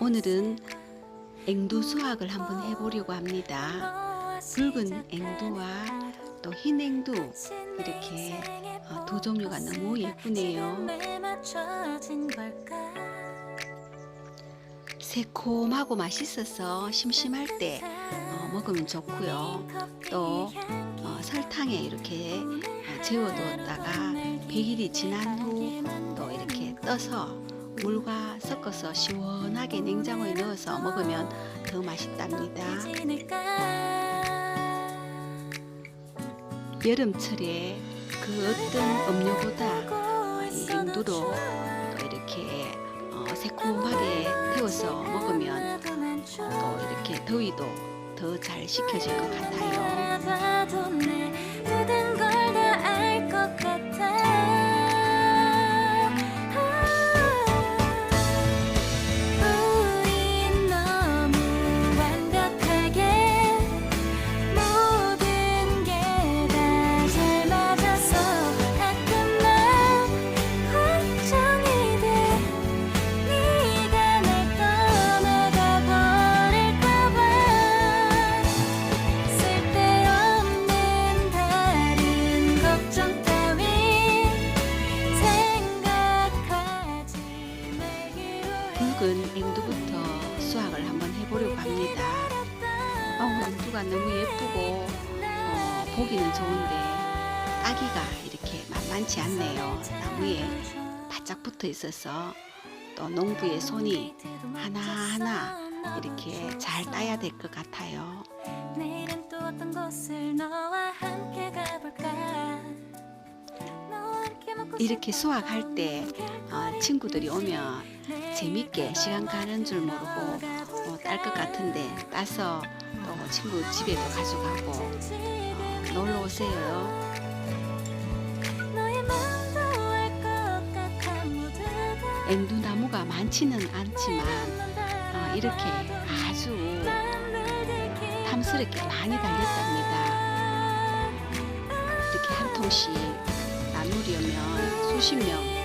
오늘은 앵두 수확을 한번 해보려고 합니다. 붉은 앵두와 또 흰 앵두 이렇게 어, 두 종류가 너무 예쁘네요. 새콤하고 맛있어서 심심할 때 어, 먹으면 좋고요. 또 어, 설탕에 이렇게 어, 재워두었다가 100일이 지난 후 또 이렇게 떠서 물과 섞어서 시원하게 냉장고에 넣어서 먹으면 더 맛있답니다. 여름철에 그 어떤 음료보다 이 앵두로 또 이렇게 어, 새콤하게 태워서 먹으면 또 이렇게 더위도 더 잘 식혀질 것 같아요. 붉은 앵두부터 수확을 한번 해보려고 합니다. 어우, 앵두가 너무 예쁘고 어, 보기는 좋은데 따기가 이렇게 만만치 않네요. 나무에 바짝 붙어 있어서 또 농부의 손이 하나하나 이렇게 잘 따야 될 것 같아요. 이렇게 수확할 때 어, 친구들이 오면 재밌게 시간 가는 줄 모르고 어, 딸것 같은데 따서 또 친구 집에도 가져가고 어, 놀러 오세요. 앵두나무가 많지는 않지만 어, 이렇게 아주 탐스럽게 많이 달렸답니다. 이렇게 한 통씩 나누려면 수십 명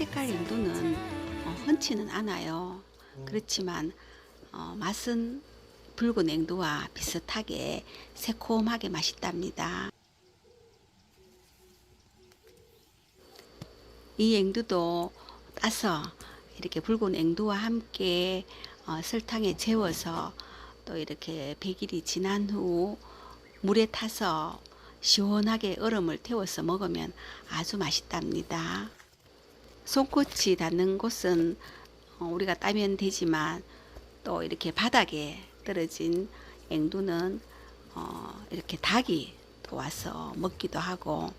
흰 색깔 앵두는 어, 흔치는 않아요. 그렇지만 어, 맛은 붉은 앵두와 비슷하게 새콤하게 맛있답니다. 이 앵두도 따서 이렇게 붉은 앵두와 함께 어, 설탕에 재워서 또 이렇게 100일이 지난 후 물에 타서 시원하게 얼음을 태워서 먹으면 아주 맛있답니다. 손꽃이 닿는 곳은 어, 우리가 따면 되지만 또 이렇게 바닥에 떨어진 앵두는 어, 이렇게 닭이 또 와서 먹기도 하고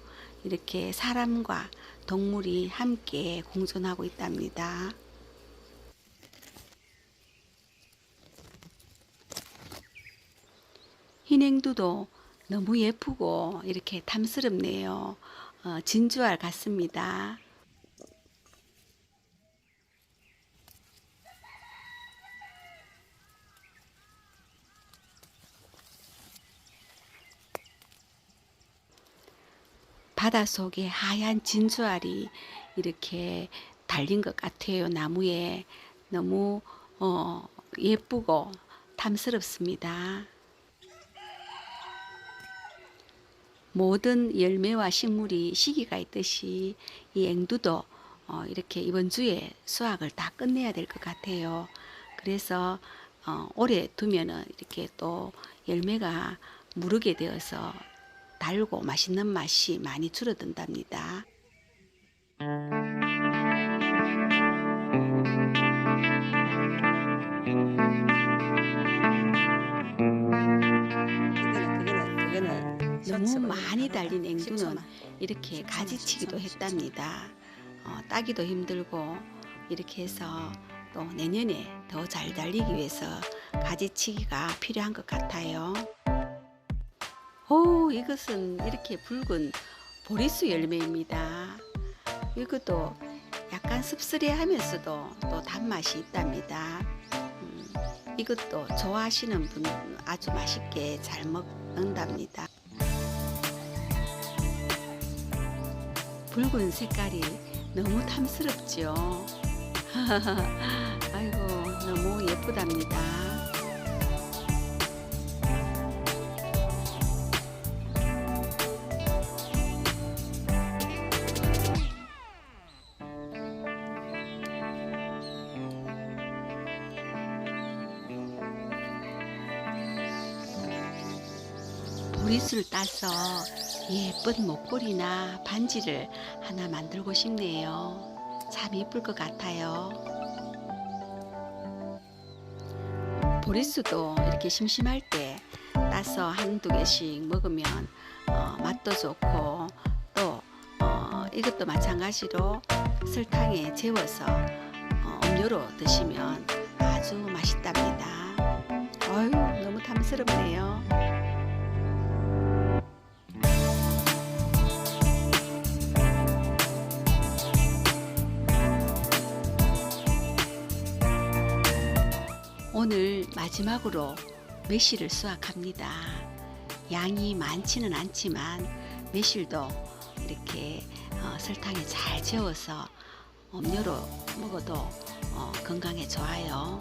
이렇게 사람과 동물이 함께 공존하고 있답니다. 흰앵두도 너무 예쁘고 이렇게 탐스럽네요. 어, 진주알 같습니다. 바다 속에 하얀 진주알이 이렇게 달린 것 같아요. 나무에 너무 어, 예쁘고 탐스럽습니다. 모든 열매와 식물이 시기가 있듯이 이 앵두도 어, 이렇게 이번 주에 수확을 다 끝내야 될 것 같아요. 그래서 어, 오래 두면은 이렇게 또 열매가 무르게 되어서 달고 맛있는 맛이 많이 줄어든답니다. 너무 많이 달린 앵두는 이렇게 가지치기도 했답니다. 어, 따기도 힘들고 이렇게 해서 또 내년에 더 잘 달리기 위해서 가지치기가 필요한 것 같아요. 오, 이것은 이렇게 붉은 보리수 열매입니다. 이것도 약간 씁쓸해하면서도 또 단맛이 있답니다. 음, 이것도 좋아하시는 분 아주 맛있게 잘 먹는답니다. 붉은 색깔이 너무 탐스럽죠. 아이고 너무 예쁘답니다. 보리수를 따서 예쁜 목걸이나 반지를 하나 만들고 싶네요. 참 예쁠 것 같아요. 보리수도 이렇게 심심할 때 따서 한두 개씩 먹으면 어, 맛도 좋고 또 어, 이것도 마찬가지로 설탕에 재워서 어, 음료로 드시면 아주 맛있답니다. 어휴 너무 탐스럽네요. 오늘 마지막으로 매실을 수확합니다. 양이 많지는 않지만 매실도 이렇게 어, 설탕에 잘 재워서 음료로 먹어도 어, 건강에 좋아요.